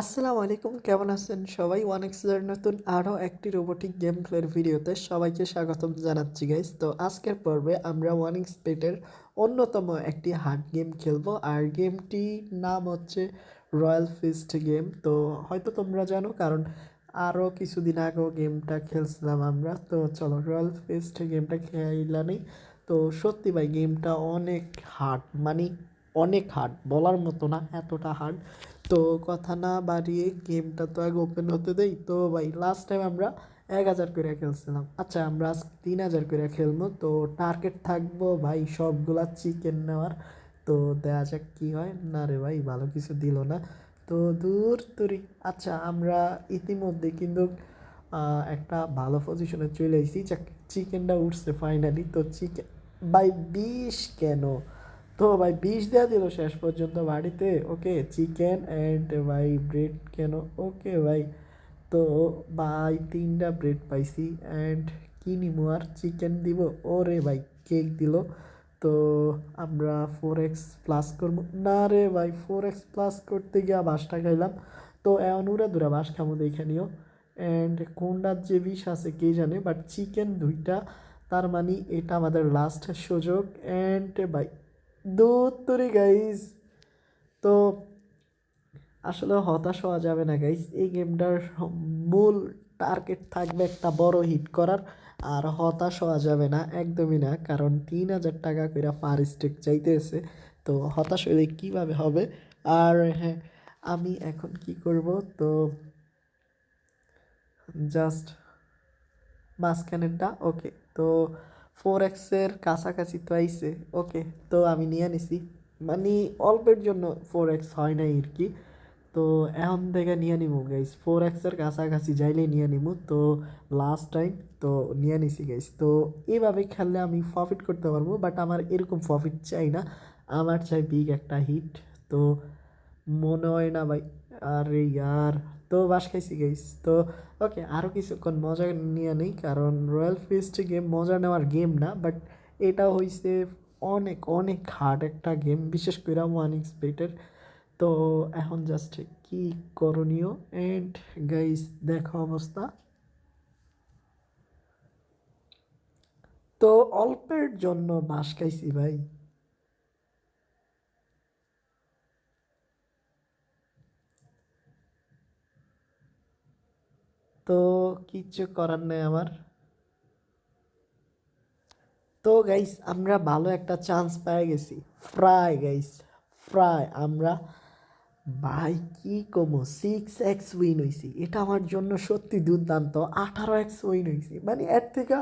আসসালামু আলাইকুম, কেমন আছেন সবাই? ওয়ান এক্সের নতুন আরও একটি রোবোটিক গেম প্লের ভিডিওতে সবাইকে স্বাগতম জানাচ্ছি গাইস তো আজকের পর্বে আমরা ওয়ান এক্স পেটের অন্যতম একটি হার্ড গেম খেলব। আর গেমটির নাম হচ্ছে রয়্যাল ফিস্ট গেম তো হয়তো তোমরা জানো, কারণ আরও কিছুদিন আগেও গেমটা খেলছিলাম আমরা। তো চলো রয়্যাল ফিস্ট গেমটা খেলানি তো সত্যি ভাই গেমটা অনেক হার্ড মানে অনেক হার্ড বলার মতো না, এতটা হার্ড তো কথা না বাড়িয়ে গেমটা তো আগে ওপেন হতে দেই। তো ভাই লাস্ট টাইম আমরা এক হাজার করে খেলছিলাম। আচ্ছা আমরা আজ তিন হাজার করে খেলব। তো টার্গেট থাকব ভাই সবগুলা চিকেন নেওয়ার। তো দেখা যাক কী হয়। না রে ভাই, ভালো কিছু দিল না। তো দূর তুরি আচ্ছা আমরা ইতিমধ্যে কিন্তু একটা ভালো পজিশনে চলে এসেছি। চিকেনটা উঠছে ফাইনালি তো চিকেন ভাই, বিষ কেন? তো ভাই, বিষ দেওয়া দিল শেষ পর্যন্ত বাড়িতে। ওকে চিকেন অ্যান্ড ভাই ব্রেড কেন? ওকে ভাই, তো ভাই, তিনটা ব্রেড পাইছি অ্যান্ড কি নিবো আর? চিকেন দিব। ওরে ভাই কেক দিল। তো আমরা ফোর এক্স প্লাস করব। না রে ভাই ফোর এক্স প্লাস করতে গিয়ে বাসটা খাইলাম। তো উড়া দুরা বাস খামো, দেখে অ্যান্ড কোনটার যে বিষ আছে কে জানে বাট চিকেন দুইটা, তার মানে এটা আমাদের লাস্ট সুযোগ। অ্যান্ড বাই দূত্তরি গাইজ তো আসলে হতাশ হওয়া যাবে না গাইজ এই গেমটার মূল টার্গেট থাকবে একটা বড় হিট করার, আর হতাশ হওয়া যাবে না, একদমই না, কারণ তিন হাজার টাকা করে পার স্টেক চাইতেছে। তো হতাশ হলে কীভাবে হবে? আর হ্যাঁ আমি এখন কি করব? তো জাস্ট মাঝখানেরটা ওকে তো ফোর এক্সের কাছাকাছি তো আইসে ওকে, তো আমি নিয়ে নিছি মানে অল্পের জন্য ফোর এক্স হয় নাই আর কি। তো এখন থেকে নিয়ে নিবো গাইস ফোর এক্সের কাছাকাছি যাইলে নিয়ে নিবো তো লাস্ট টাইম তো নিয়ে নিছি গাইস তো এইভাবে খেললে আমি প্রফিট করতে পারব বাট আমার এরকম প্রফিট চাই না। আমার চাই বিগ একটা হিট তো মনে হয় না ভাই আরে ইয়ার তো বাস খাইছি গাইস তো ওকে আরও কিছুক্ষণ মজা নিয়ে নেই কারণ রয়্যাল ফিস্ট গেম মজা নেওয়ার গেম না বাট এটা হইছে অনেক অনেক হার্ড একটা গেম বিশেষ করে ওয়ান এক্সপেক্টের তো এখন জাস্ট কি করণীয় অ্যান্ড গাইস দেখো অবস্থা তো অল্পের জন্য বাস খাইছি ভাই তো কিচ্ছু করার নেই আমার। তো গাইস আমরা ভালো একটা চান্স পেয়ে গেছি। ফ্রাই গাইস ফ্রাই আমরা, ভাই, কি কমো? সিক্স এক্স উইন হয়েছি এটা আমার জন্য সত্যি দুর্দান্ত। আঠারো এক্স উইন হয়েছি মানে এর থেকে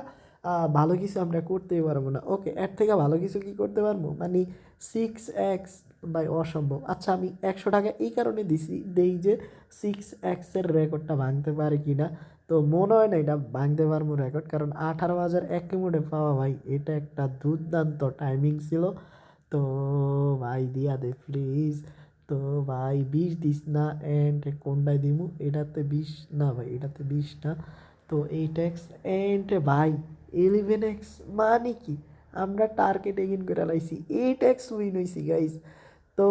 ভালো কিছু আমরা করতেই পারব না। ওকে এর থেকে ভালো কিছু কি করতে পারব? মানে সিক্স এক্স বাই অসম্ভব। আচ্ছা আমি একশো টাকা এই কারণে দিছি, দেই যে সিক্স এক্সের রেকর্ডটা ভাঙতে পারে কি না। তো মনে হয় না এটা ভাঙতে পারব রেকর্ড, কারণ আঠারো হাজার এক মোডে পাওয়া ভাই, এটা একটা দুর্দান্ত টাইমিং ছিল। তো ভাই, দিয়া দে প্লিজ তো ভাই বিষ দিস না অ্যান্ড কোনটায় দিমু? এটাতে বিষ না ভাই, এটাতে বিষ না। তো এইট এক্স অ্যান্ড ভাই ইলেভেন এক্স মানে কি? আমরা টার্গেট এগিন করে লাইছি। এইট এক্স উইন হয়েছি গাইজ তো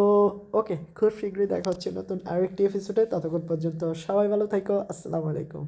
ওকে খুব শীঘ্রই দেখা হচ্ছে নতুন আরেকটি এপিসোডে ততক্ষণ পর্যন্ত সবাই ভালো থাকো। আসসালামু আলাইকুম।